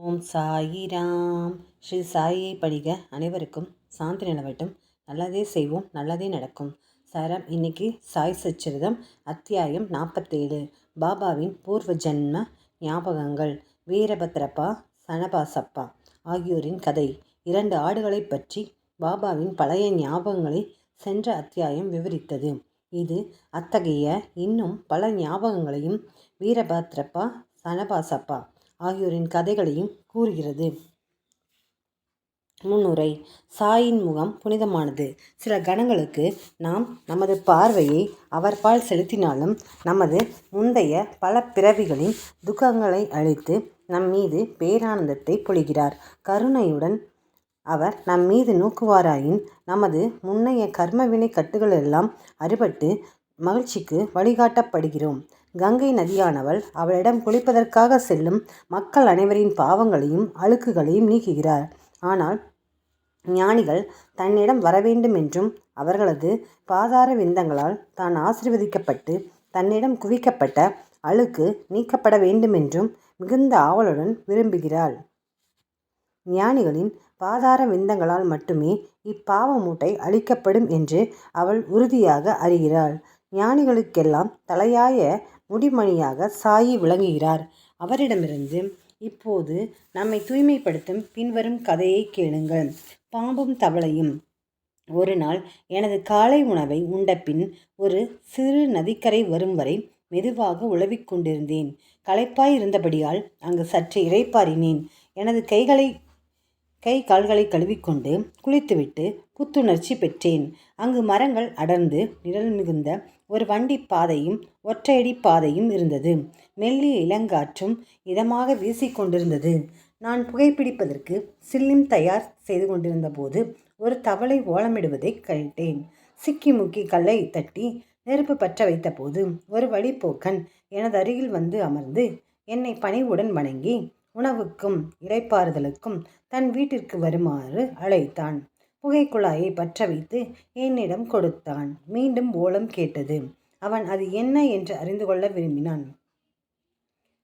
ஓம் சாயிராம் ஸ்ரீ சாயியை படிக அனைவருக்கும் சாந்தி நிலவட்டும். நல்லதே செய்வோம் நல்லதே நடக்கும். சாரம் இன்னைக்கு சாய் சச்சரிதம் அத்தியாயம் நாற்பத்தேழு பாபாவின் பூர்வ ஜென்ம ஞாபகங்கள். வீரபத்ரப்பா சனபாசப்பா ஆகியோரின் கதை. இரண்டு ஆடுகளைப் பற்றி பாபாவின் பழைய ஞாபகங்களை சென்ற அத்தியாயம் விவரித்தது. இது அத்தகைய இன்னும் பல ஞாபகங்களையும் வீரபத்ரப்பா சனபாசப்பா ஆகியோரின் கதைகளையும் கூறுகிறது. முன்னுரை. சாயின் முகம் புனிதமானது. சில கணங்களுக்கு நாம் நமது பார்வையை அவர்பால் செலுத்தினாலும் நமது முந்தைய பல பிறவிகளின் துக்கங்களை அழித்து நம் மீது பேரானந்தத்தை பொழிகிறார். கருணையுடன் அவர் நம் மீது நோக்குவாராயின் நமது முன்னைய கர்மவினை கட்டுகளெல்லாம் அறுபட்டு மகிழ்ச்சிக்கு வழிகாட்டப்படுகிறோம். கங்கை நதியானவள் அவளிடம் குளிப்பதற்காக செல்லும் மக்கள் அனைவரின் பாவங்களையும் அழுக்குகளையும் நீக்குகிறார் ஆனால் ஞானிகள் தன்னிடம் வரவேண்டும் என்றும் அவர்களது பாதார விந்தங்களால் தான் ஆசிர்வதிக்கப்பட்டு தன்னிடம் குவிக்கப்பட்ட அழுக்கு நீக்கப்பட வேண்டுமென்றும் மிகுந்த ஆவலுடன் விரும்புகிறாள். ஞானிகளின் பாதார விந்தங்களால் மட்டுமே இப்பாவ மூட்டை அழிக்கப்படும் என்று அவள் உறுதியாக அறிகிறாள். ஞானிகளுக்கெல்லாம் தலையாய முடிமணியாக சாயி விளங்குகிறார். அவரிடமிருந்து இப்போது நம்மை தூய்மைப்படுத்தும் பின்வரும் கதையை கேளுங்கள். பாம்பும் தவளையும். ஒரு நாள் எனது காலை உணவை உண்டபின் ஒரு சிறு நதிக்கரை வரும் வரை மெதுவாக உழவிக் கொண்டிருந்தேன். களைப்பாய் இருந்தபடியால் அங்கு சற்று இறைப்பாரினேன் எனது கைகளை கை கால்களை கழுவிக்கொண்டு குளித்துவிட்டு புத்துணர்ச்சி பெற்றேன். அங்கு மரங்கள் அடர்ந்து நிழல் மிகுந்த ஒரு வண்டி பாதையும் ஒற்றையடி பாதையும் இருந்தது. மெல்லிய இளங்காற்றும் இதமாக வீசிக்கொண்டிருந்தது. நான் புகைப்பிடிப்பதற்கு சில்லிம் தயார் செய்து கொண்டிருந்த போது ஒரு தவளை ஓலமிடுவதை கேட்டேன் சிக்கி முக்கி கல்லை தட்டி நெருப்பு பற்ற வைத்தபோது ஒரு வழிப்போக்கன் எனது அருகில் வந்து அமர்ந்து என்னை பணிவுடன் வணங்கி உணவுக்கும் இளைப்பாறுதலுக்கும் தன் வீட்டிற்கு வருமாறு அழைத்தான். புகைக்குழாயை பற்ற வைத்து என்னிடம் கொடுத்தான். மீண்டும் ஓலம் கேட்டது. அவன் அது என்ன என்று அறிந்து கொள்ள விரும்பினான்.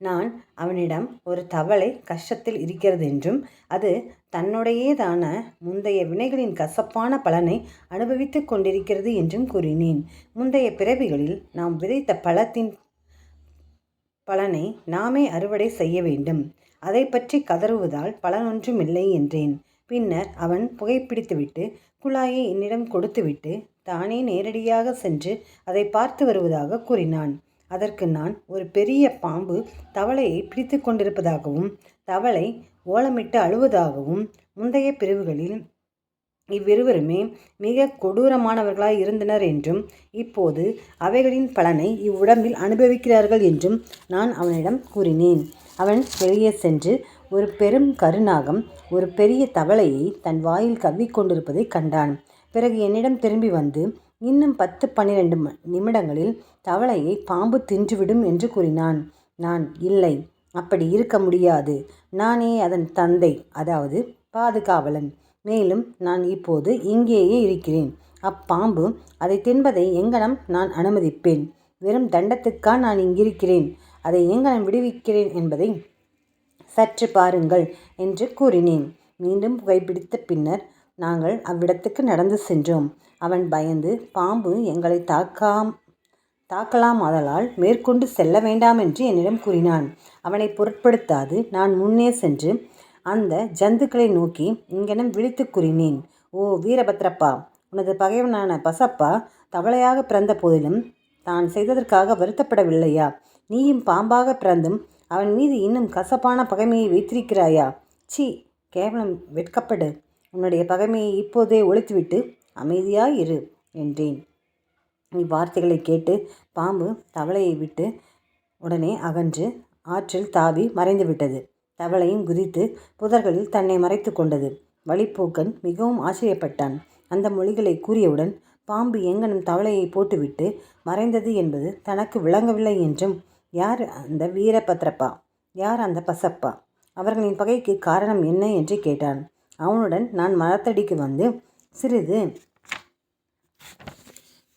நான் அவனிடம் ஒரு தவளை கஷ்டத்தில் இருக்கிறது என்றும் அது தன்னுடையதான முந்தைய வினைகளின் கசப்பான பலனை அனுபவித்து கொண்டிருக்கிறது என்றும் கூறினேன். முந்தைய பிறவிகளில் நாம் விதைத்த பழத்தின் பலனை நாமே அறுவடை செய்ய வேண்டும். அதை பற்றி கதறுவதால் பலனொன்றும் இல்லை என்றேன். பின்னர் அவன் புகைப்பிடித்துவிட்டு குழாயை என்னிடம் கொடுத்துவிட்டு தானே நேரடியாக சென்று அதை பார்த்து வருவதாக கூறினான். அதற்கு நான் ஒரு பெரிய பாம்பு தவளையை பிடித்து கொண்டிருப்பதாகவும் தவளை ஓலமிட்டு அழுவதாகவும் முந்தைய பிரிவுகளில் இவ்விருவருமே மிக கொடூரமானவர்களாய் இருந்தனர் என்றும் இப்போது அவைகளின் பலனை இவ்வுடம்பில் அனுபவிக்கிறார்கள் என்றும் நான் அவனிடம் கூறினேன். அவன் வெளியே சென்று ஒரு பெரும் கருநாகம் ஒரு பெரிய தவளையை தன் வாயில் கவ்விக்கொண்டிருப்பதை கண்டான். பிறகு என்னிடம் திரும்பி வந்து இன்னும் பத்து பன்னிரண்டு நிமிடங்களில் தவளையை பாம்பு தின்றுவிடும் என்று கூறினான். நான் இல்லை அப்படி இருக்க முடியாது. நானே அதன் தந்தை அதாவது பாதுகாவலன். மேலும் நான் இப்போது இங்கேயே இருக்கிறேன். அப்பாம்பு அதை தின்பதை எங்கனம் நான் அனுமதிப்பேன். வெறும் தண்டத்துக்கா நான் இங்கிருக்கிறேன்? அதை எங்கனம் விடுவிக்கிறேன் என்பதை சற்று பாருங்கள் என்று கூறினேன். மீண்டும் புகைப்பிடித்த பின்னர் நாங்கள் அவ்விடத்துக்கு நடந்து சென்றோம். அவன் பயந்து பாம்பு எங்களை தாக்காம் தாக்கலாமாதலால் மேற்கொண்டு செல்ல வேண்டாம் என்று என்னிடம் கூறினான். அவனை பொருட்படுத்தாது நான் முன்னே சென்று அந்த ஜந்துக்களை நோக்கி இங்கெனம் விழித்து கூறினேன். ஓ வீரபத்ரப்பா உனது பகைவனான பசப்பா தவளையாக பிறந்த போதிலும் தான் செய்ததற்காக வருத்தப்படவில்லையா? நீயும் பாம்பாக பிறந்தும் அவன் மீது இன்னும் கசப்பான பகைமையை வைத்திருக்கிறாயா? சி கேவலம் வெட்கப்படு. உன்னுடைய பகைமையை இப்போதே ஒழித்துவிட்டு அமைதியாய் இரு என்றேன். இவ்வார்த்தைகளை கேட்டு பாம்பு தவளையை விட்டு உடனே அகன்று ஆற்றில் தாவி மறைந்துவிட்டது. தவளையும் குதித்து புதர்களில் தன்னை மறைத்து கொண்டது. வழிப்போக்கன் மிகவும் ஆச்சரியப்பட்டான். அந்த மொழிகளை கூறியவுடன் பாம்பு எங்கனும் தவளையை போட்டுவிட்டு மறைந்தது என்பது தனக்கு விளங்கவில்லை என்றும் யார் அந்த வீரபத்ரப்பா? யார் அந்த பசப்பா? அவர்களின் பகைக்கு காரணம் என்ன என்று கேட்டான். அவனுடன் நான் மரத்தடிக்கு வந்து சிறிது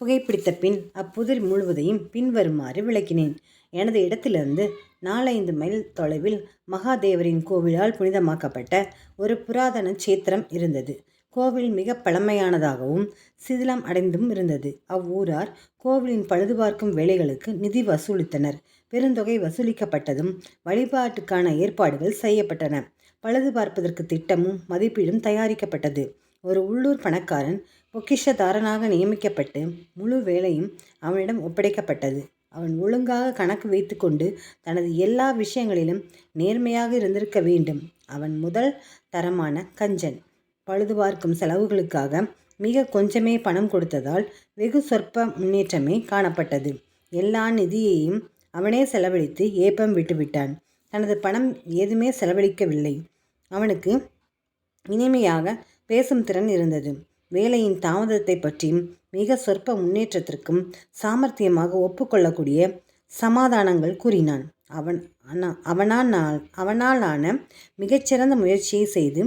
புகைப்பிடித்த பின் அப்புதிர் முழுவதையும் பின்வருமாறு விளக்கினேன். எனது இடத்திலிருந்து நாலைந்து மைல் தொலைவில் மகாதேவரின் கோவிலால் புனிதமாக்கப்பட்ட ஒரு புராதன சேத்திரம் இருந்தது. கோவில் மிக பழமையானதாகவும் சிதிலம் அடைந்தும் இருந்தது. அவ்வூரார் கோவிலின் பழுதுபார்க்கும் வேலைகளுக்கு நிதி வசூலித்தனர். பெருந்தொகை வசூலிக்கப்பட்டதும் வழிபாட்டுக்கான ஏற்பாடுகள் செய்யப்பட்டன. பழுது பார்ப்பதற்கு திட்டமும் மதிப்பீடும் தயாரிக்கப்பட்டது. ஒரு உள்ளூர் பணக்காரன் பொக்கிஷதாரனாக நியமிக்கப்பட்டு முழு வேலையும் அவனிடம் ஒப்படைக்கப்பட்டது. அவன் ஒழுங்காக கணக்கு வைத்துக்கொண்டு தனது எல்லா விஷயங்களிலும் நேர்மையாக இருந்திருக்க வேண்டும். அவன் முதல் தரமான கஞ்சன். பழுதுபார்க்கும் செலவுகளுக்காக மிக கொஞ்சமே பணம் கொடுத்ததால் வெகு சொற்ப முன்னேற்றமே காணப்பட்டது. எல்லா நிதியையும் அவனே செலவழித்து ஏப்பம் விட்டுவிட்டான். தனது பணம் ஏதுமே செலவழிக்கவில்லை. அவனுக்கு இனிமையாக பேசும் திறன் இருந்தது. வேலையின் தாமதத்தை பற்றியும் மிக சொற்ப முன்னேற்றத்திற்கும் சாமர்த்தியமாக ஒப்புக்கொள்ளக்கூடிய சமாதானங்கள் கூறினான். அவன் அவனால் அவனால் ஆன மிகச்சிறந்த முயற்சியை செய்து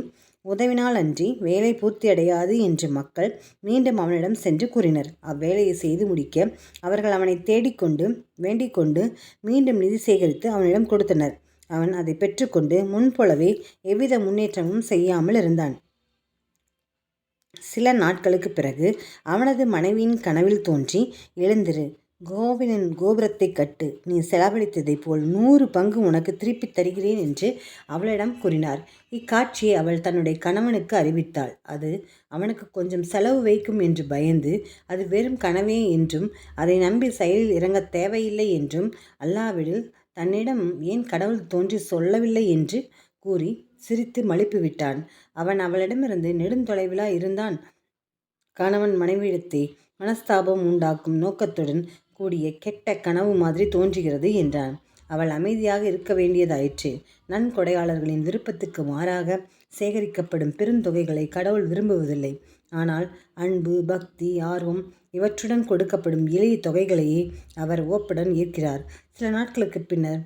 உதவினால் அன்றி வேலை பூர்த்தியடையாது என்று மக்கள் மீண்டும் அவனிடம் சென்று கூறினர். அவ்வேலையை செய்து முடிக்க அவர்கள் அவனை தேடிக்கொண்டு வேண்டிக்கொண்டு மீண்டும் நிதி சேகரித்து அவனிடம் கொடுத்தனர். அவன் அதை பெற்றுக்கொண்டு முன்போலவே எவ்வித முன்னேற்றமும் செய்யாமல் இருந்தான். சில நாட்களுக்கு பிறகு அவனது மனைவியின் கனவில் தோன்றி எழுந்திரு கோவிலின் கோபுரத்தை கட்டு நீ செலவழித்ததைப் போல் நூறு பங்கு உனக்கு திருப்பித் தருகிறேன் என்று அவளிடம் கூறினார். இக்காட்சியை அவள் தன்னுடைய கணவனுக்கு அறிவித்தாள். அது அவனுக்கு கொஞ்சம் செலவு வைக்கும் என்று பயந்து அது வெறும் கனவே என்றும் அதை நம்பி செயலில் இறங்க தேவையில்லை என்றும் அல்லாவிடில் தன்னிடம் ஏன் கடவுள் தோன்றி சொல்லவில்லை என்று கூறி சிரித்து மழுப்பி விட்டான் அவன் அவளிடமிருந்து நெடுந்தொலைவிலா இருந்தான். கணவன் மனைவியிடத்தை மனஸ்தாபம் உண்டாக்கும் நோக்கத்துடன் கூடிய கெட்ட கனவு மாதிரி தோன்றுகிறது என்றான். அவள் அமைதியாக இருக்க வேண்டியதாயிற்று. நன்கொடையாளர்களின் விருப்பத்துக்கு மாறாக சேகரிக்கப்படும் பெருந்தொகைகளை கடவுள் விரும்புவதில்லை. ஆனால் அன்பு பக்தி ஆர்வம் இவற்றுடன் கொடுக்கப்படும் எளிய தொகைகளையே அவர் ஓப்புடன் ஏற்கிறார் சில நாட்களுக்கு பின்னர்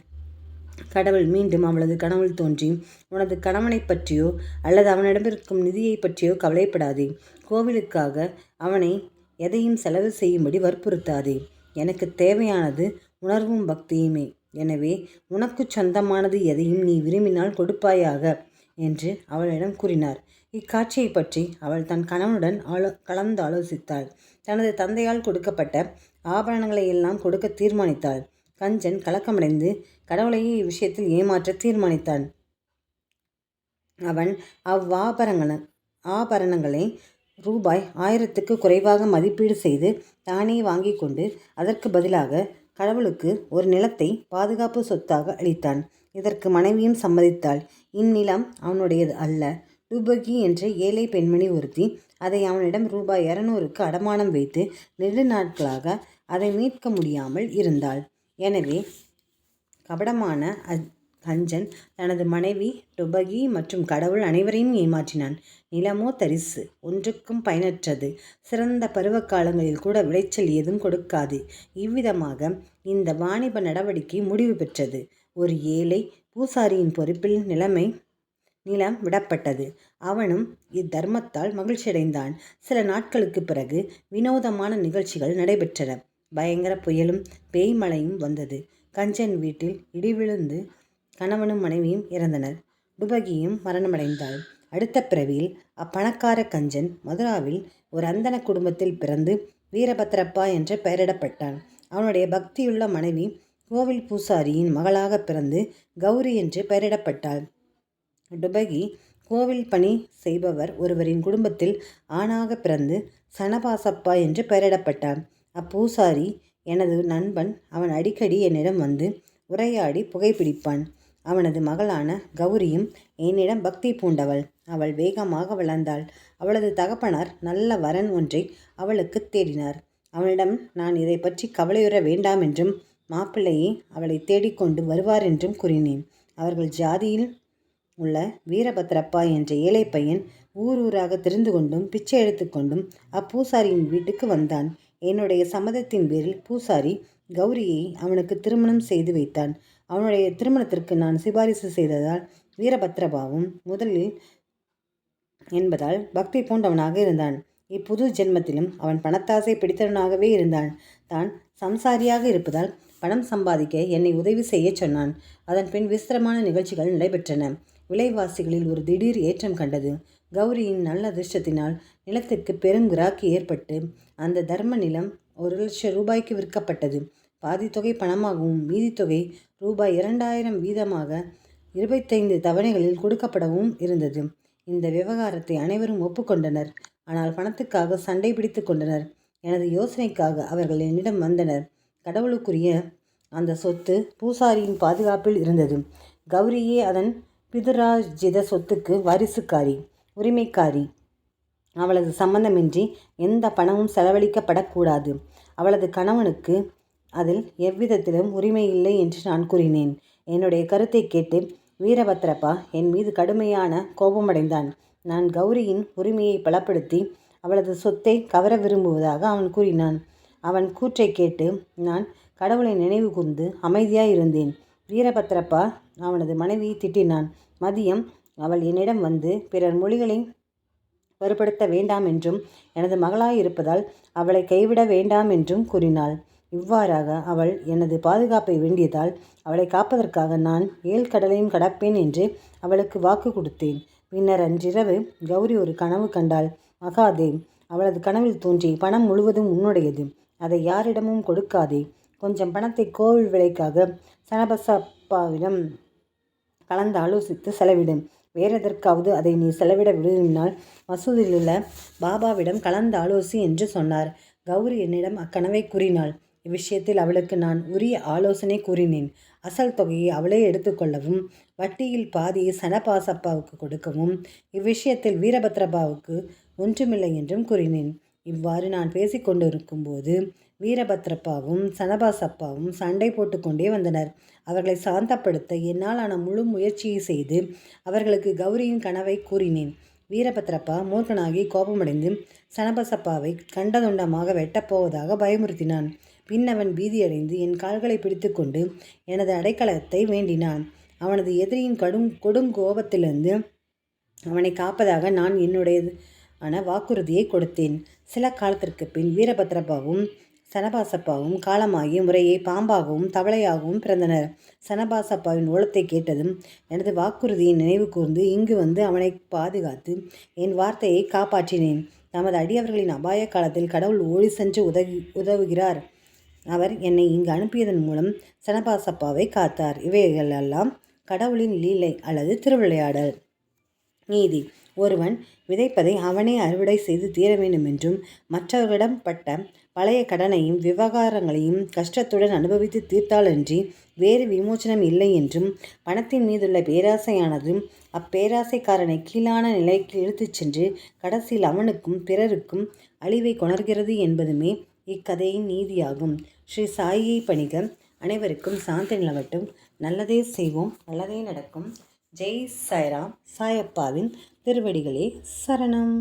கடவுள் மீண்டும் அவளது கனவுள் தோன்றி உனது கணவனை பற்றியோ அல்லது அவனிடமிருக்கும் நிதியை பற்றியோ கவலைப்படாதே. கோவிலுக்காக அவனை எதையும் செலவு செய்யும்படி வற்புறுத்தாதே. எனக்கு தேவையானது உணர்வும் பக்தியுமே. எனவே உனக்கு சொந்தமானது எதையும் நீ விரும்பினால் கொடுப்பாயாக என்று அவளிடம் கூறினார். இக்காட்சியை பற்றி அவள் தன் கணவனுடன் ஆலோ கலந்து ஆலோசித்தாள். தனது தந்தையால் கொடுக்கப்பட்ட ஆபரணங்களை எல்லாம் கொடுக்க தீர்மானித்தாள். கஞ்சன் கலக்கமடைந்து கடவுளையே இவ்விஷயத்தில் ஏமாற்ற தீர்மானித்தான். அவன் அவ்வாபரங்கள ஆபரணங்களை ரூபாய் ஆயிரத்துக்கு குறைவாக மதிப்பீடு செய்து தானே வாங்கி கொண்டு அதற்கு பதிலாக கடவுளுக்கு ஒரு நிலத்தை பாதுகாப்பு சொத்தாக அளித்தான். இதற்கு மனைவியும் சம்மதித்தாள். இந்நிலம் அவனுடையது அல்ல. ரூபகி என்ற ஏழை பெண்மணி ஒருத்தி அதை அவனிடம் ரூபாய் இரநூறுக்கு அடமானம் வைத்து நெடு நாட்களாக அதை மீட்க முடியாமல் இருந்தாள். எனவே கபடமான கஞ்சன் தனது மனைவி டுபகி மற்றும் கடவுள் அனைவரையும் ஏமாற்றினான். நிலமோ தரிசு ஒன்றுக்கும் பயனற்றது. சிறந்த பருவ காலங்களில் கூட விளைச்சல் ஏதும் கொடுக்காது. இவ்விதமாக இந்த வாணிப நடவடிக்கை முடிவு பெற்றது. ஒரு ஏழை பூசாரியின் பொறுப்பில் நிலைமை நிலம் விடப்பட்டது. அவனும் இத்தர்மத்தால் மகிழ்ச்சியடைந்தான். சில நாட்களுக்கு பிறகு வினோதமான நிகழ்ச்சிகள் நடைபெற்றன. பயங்கர புயலும் பேய் மழையும் வந்தது. கஞ்சன் வீட்டில் இடி விழுந்து கணவனும் மனைவியும் இறந்தனர். டுபகியும் மரணமடைந்தாள். அடுத்த பிறவியில் அப்பணக்கார கஞ்சன் மதுராவில் ஒரு அந்தன குடும்பத்தில் பிறந்து வீரபத்ரப்பா என்று பெயரிடப்பட்டான். அவனுடைய பக்தியுள்ள மனைவி கோவில் பூசாரியின் மகளாக பிறந்து கௌரி என்று பெயரிடப்பட்டாள். டுபகி கோவில் பணி செய்பவர் ஒருவரின் குடும்பத்தில் ஆணாக பிறந்து சனபாசப்பா என்று பெயரிடப்பட்டான். அப்பூசாரி எனது நண்பன் அவன் அடிக்கடி என்னிடம் வந்து உரையாடி புகைப்பிடிப்பான் அவனது மகளான கௌரியும் என்னிடம் பக்தி பூண்டவள். அவள் வேகமாக வளர்ந்தாள். அவளது தகப்பனார் நல்ல வரன் ஒன்றை அவளுக்கு தேடினார். அவனிடம் நான் இதை பற்றி கவலையுற வேண்டாம் என்றும் மாப்பிள்ளையே அவளை தேடிக்கொண்டு வருவார் என்றும் கூறினேன். அவர்கள் ஜாதியில் உள்ள வீரபத்ரப்பா என்ற ஏழை பையன் ஊர் ஊராக தெரிந்து கொண்டும் பிச்சை எடுத்துக்கொண்டும் அப்பூசாரியின் வீட்டுக்கு வந்தான். என்னுடைய சம்மதத்தின் பேரில் பூசாரி கௌரியை அவனுக்கு திருமணம் செய்து வைத்தான். அவனுடைய திருமணத்திற்கு நான் சிபாரிசு செய்ததால் வீரபத்ரபாவும் முதலில் என்பதால் பக்தி பூண்டவனாக இருந்தான். இப்புது ஜென்மத்திலும் அவன் பணத்தாசை பிடித்தவனாகவே இருந்தான். தான் சம்சாரியாக இருப்பதால் பணம் சம்பாதிக்க என்னை உதவி செய்யச் சொன்னான். அதன் பின் விசித்திரமான நிகழ்ச்சிகள் நடைபெற்றன. விலைவாசிகளில் ஒரு திடீர் ஏற்றம் கண்டது. கௌரியின் நல்ல அதிர்ஷ்டத்தினால் நிலத்திற்கு பெரும் கிராக்கி ஏற்பட்டு அந்த தர்ம நிலம் ஒரு லட்சம் ரூபாய்க்கு விற்கப்பட்டது. பாதி தொகை பணமாகவும் மீதி தொகை ரூபாய் இரண்டாயிரம் வீதமாக இருபத்தைந்து தவணைகளில் கொடுக்கப்படவும் இருந்தது. இந்த விவகாரத்தை அனைவரும் ஒப்புக்கொண்டனர். ஆனால் பணத்துக்காக சண்டை பிடித்து கொண்டனர். எனது யோசனைக்காக அவர்கள் என்னிடம் வந்தனர். கடவுளுக்குரிய அந்த சொத்து பூசாரியின் பாதுகாப்பில் இருந்தது. கௌரியே அதன் பிதுராஜித சொத்துக்கு வாரிசுக்காரி உரிமைக்காரி. அவளது சம்பந்தமின்றி எந்த பணமும் செலவழிக்கப்படக்கூடாது. அவளது கணவனுக்கு அதில் எவ்விதத்திலும் உரிமை இல்லை என்று நான் கூறினேன். என்னுடைய கருத்தை கேட்டு வீரபத்ரப்பா என் மீது கடுமையான கோபமடைந்தான். நான் கௌரியின் உரிமையை பலப்படுத்தி அவளது சொத்தை கவர விரும்புவதாக அவன் கூறினான். அவன் கூற்றை கேட்டு நான் கடவுளை நினைவு கூர்ந்து அமைதியாக இருந்தேன். வீரபத்ரப்பா அவனது மனைவியை திட்டினான். மதியம் அவள் என்னிடம் வந்து பிறர் மொழிகளை பொருட்படுத்த வேண்டாம் என்றும் எனது மகளாயிருப்பதால் அவளை கைவிட வேண்டாம் என்றும் கூறினாள். இவ்வாறாக அவள் எனது பாதுகாப்பை வேண்டியதால் அவளை காப்பதற்காக நான் ஏழ் கடலையும் கடப்பேன் என்று அவளுக்கு வாக்கு கொடுத்தேன். பின்னர் அன்றிரவு கௌரி ஒரு கனவு கண்டாள். மகாதேவ் அவளது கனவில் தோன்றி பணம் முழுவதும் உன்னுடையது. அதை யாரிடமும் கொடுக்காதே. கொஞ்சம் பணத்தை கோவில் விலைக்காக சனபசப்பாவிடம் கலந்து ஆலோசித்து செலவிடும் வேறெதற்காவது அதை நீ செலவிட விரும்பினால் மசூதியிலுள்ள பாபாவிடம் கலந்து ஆலோசி என்று சொன்னார். கௌரி என்னிடம் அக்கனவை கூறினாள். இவ்விஷயத்தில் அவளுக்கு நான் உரிய ஆலோசனை கூறினேன். அசல் தொகையை அவளே எடுத்துக்கொள்ளவும் வட்டியில் பாதியை சனபாசப்பாவுக்கு கொடுக்கவும் இவ்விஷயத்தில் வீரபத்ரபாவுக்கு ஒன்றுமில்லை என்றும் கூறினேன். இவ்வாறு நான் பேசிக்கொண்டிருக்கும் போது வீரபத்ரப்பாவும் சனபாசப்பாவும் சண்டை போட்டுக்கொண்டே வந்தனர். அவர்களை சாந்தப்படுத்த என்னால் ஆன முழு முயற்சியை செய்து அவர்களுக்கு கௌரியின் கனவை கூறினேன். வீரபத்ரப்பா மூர்க்கனாகி கோபமடைந்து சனபசப்பாவை கண்டதுண்டமாக வெட்டப்போவதாக பயமுறுத்தினான். பின் அவன் பீதியடைந்து என் கால்களை பிடித்துக்கொண்டு எனது அடைக்கலத்தை வேண்டினான். அவனது எதிரியின் கடும் கொடுங்கோபத்திலிருந்து அவனை காப்பதாக நான் என்னுடைய ஆன வாக்குறுதியை கொடுத்தேன். சில காலத்திற்கு பின் வீரபத்ரப்பாவும் சனபாசப்பாவும் காலமாகி முறையே பாம்பாகவும் தவளையாகவும் பிறந்தனர். சனபாசப்பாவின் ஓலத்தை கேட்டதும் எனது வாக்குறுதியை நினைவு கூர்ந்து இங்கு வந்து அவனை பாதுகாத்து என் வார்த்தையை காப்பாற்றினேன். நமது அடியவர்களின் அபாய காலத்தில் கடவுள் ஓடி சென்று உதவி உதவுகிறார். அவர் என்னை இங்கு அனுப்பியதன் மூலம் சனபாசப்பாவை காத்தார். இவைகளெல்லாம் கடவுளின் லீலை அல்லது திருவிளையாடல். நீதி. ஒருவன் விதைப்பதை அவனே அறுவடை செய்து தீர வேண்டும் என்றும் மற்றவர்களிடம் பட்ட பழைய கடனையும் விவகாரங்களையும் கஷ்டத்துடன் அனுபவித்து தீர்த்தாலன்றி வேறு விமோச்சனம் இல்லை என்றும் பணத்தின் மீதுள்ள பேராசையானது அப்பேராசைக்காரனை கீழான நிலைக்கு இழுத்துச் சென்று கடைசியில் அவனுக்கும் பிறருக்கும் அழிவை கொணர்கிறது என்பதுமே இக்கதையின் நீதியாகும். ஸ்ரீ சாயியை பணிக. அனைவருக்கும் சாந்தி நிலவட்டும். நல்லதே செய்வோம். நல்லதே நடக்கும். ஜெய் சாய்ராம் சாயப்பாவின் திருவடிகளே சரணம்.